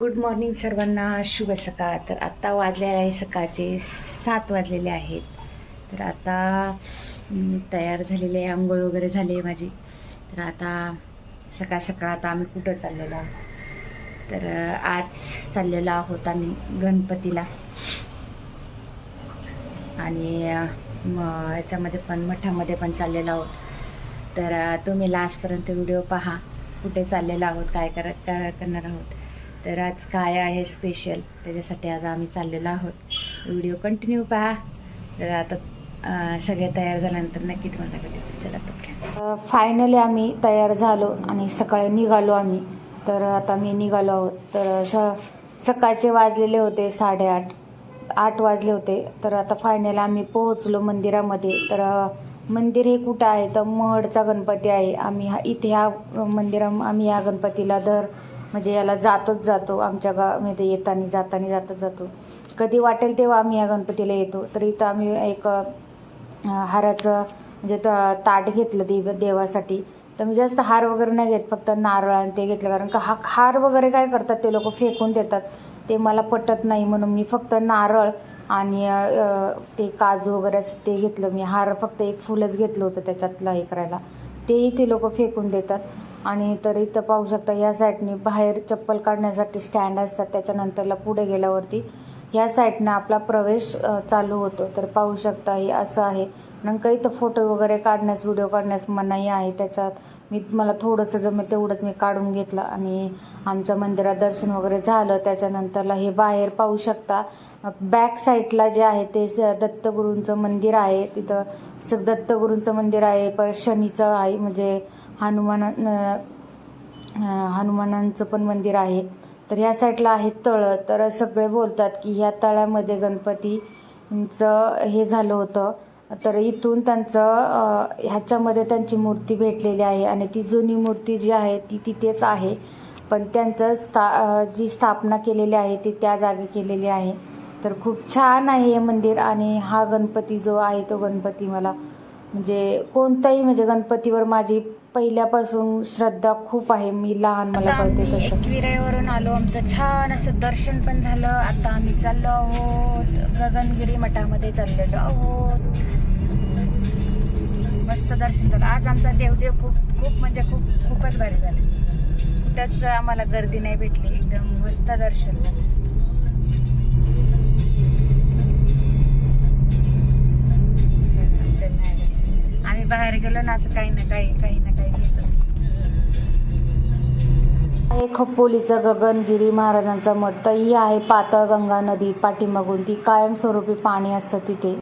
Good morning सर्वांना. शुभ सकाळ. तर आत्ता वाजले आहे सकाळचे सात वाजलेले आहेत. तर आता तयार झालेले आहे. आंघोळ वगैरे झाली आहे माझी. तर आता सकाळ सकाळ आता आम्ही कुठं चाललेलो आहोत? तर आज चाललेलो आहोत आम्ही गणपतीला. आणि मग याच्यामध्ये पण मठामध्ये पण चाललेलो आहोत. तर तुम्ही लास्टपर्यंत व्हिडिओ पहा. कुठे चाललेलो आहोत? काय करत काय करणार आहोत? तर आज काय आहे स्पेशल त्याच्यासाठी आज आम्ही चाललेलो आहोत. व्हिडिओ कंटिन्यू पहा. तर आता सगळे तयार झाल्यानंतर नक्की तुम्हाला कधी चला तर फायनली आम्ही तयार झालो आणि सकाळी निघालो आम्ही. तर आता मी निघालो आहोत. तर स सकाळचे वाजलेले होते साडेआठ आठ वाजले होते. तर आता फायनल आम्ही पोहोचलो मंदिरामध्ये. तर मंदिर हे कुठं आहे? तर महडचा गणपती आहे. आम्ही हा इथे ह्या मंदिरा आम्ही या गणपतीला दर म्हणजे याला जातोच जातो. आमच्या गावामध्ये येताना जाताना जातच जातो. कधी वाटेल तेव्हा आम्ही या गणपतीला येतो. तर इथं आम्ही एक हाराचं म्हणजे ताट घेतलं देव देवासाठी. तर म्हणजे मी जास्त हार वगैरे नाही घेत फक्त नारळ आणि ते घेतलं. कारण का हा हार वगैरे काय करतात ते लोक फेकून देतात. ते मला पटत नाही म्हणून मी फक्त नारळ आणि ते काजू वगैरे असं ते घेतलं. मी हार फक्त एक फुलच घेतलं होतं त्याच्यातलं हे करायला. तेही ते लोक फेकून देतात. आणि तर इथं पाहू शकता या साईडनी बाहेर चप्पल काढण्यासाठी स्टँड असतात. त्याच्यानंतरला पुढे गेल्यावरती ह्या साईडनं आपला प्रवेश चालू होतो. तर पाहू शकता हे असं आहे. न काही तर फोटो वगैरे काढण्यास व्हिडिओ काढण्यास मनाई आहे. त्याच्यात मी मला थोडंसं जमेल तेवढंच मी काढून घेतलं. आणि आमच्या मंदिरात दर्शन वगैरे झालं. त्याच्यानंतरला हे बाहेर पाहू शकता. बॅक साईडला जे आहे ते स- दत्तगुरूंचं मंदिर आहे. तिथं सग दत्तगुरूंचं मंदिर आहे. परत शनीचं आहे. म्हणजे हनुमान हनुमानांचं पण मंदिर आहे. तर ह्या साईडला आहे तळं. तर सगळे बोलतात की ह्या तळ्यामध्ये गणपतीचं हे झालं होतं. तर इथून त्यांचं ह्याच्यामध्ये त्यांची मूर्ती भेटलेली आहे आणि ती जुनी मूर्ती जी आहे ती तिथेच आहे. पण त्यांचं स्था जी स्थापना केलेली आहे ती त्या जागी केलेली आहे. तर खूप छान आहे हे मंदिर आणि हा गणपती जो आहे तो गणपती मला म्हणजे कोणताही म्हणजे गणपतीवर माझी पहिल्यापासून श्रद्धा खूप आहे. मी लहान मला कळते तसं. एकविराईवरून आलो. आमचं छान असं दर्शन पण झालं. आता आम्ही चाललो आहोत. गगनगिरी मठामध्ये चाललेलो आहोत. मस्त दर्शन झालं. आज आमचा देवदेव खूप खूप म्हणजे खूप खूपच भारी झालं. कुठंच आम्हाला गर्दी नाही भेटली. एकदम मस्त दर्शन झालं. बाहेर गेलं ना असं काही ना काही काही ना काही घेत आहे गगनगिरी महाराजांचा मठ. तर ही आहे पातळ गंगा नदी. पाठीमागून ती कायमस्वरूपी पाणी असतं तिथे.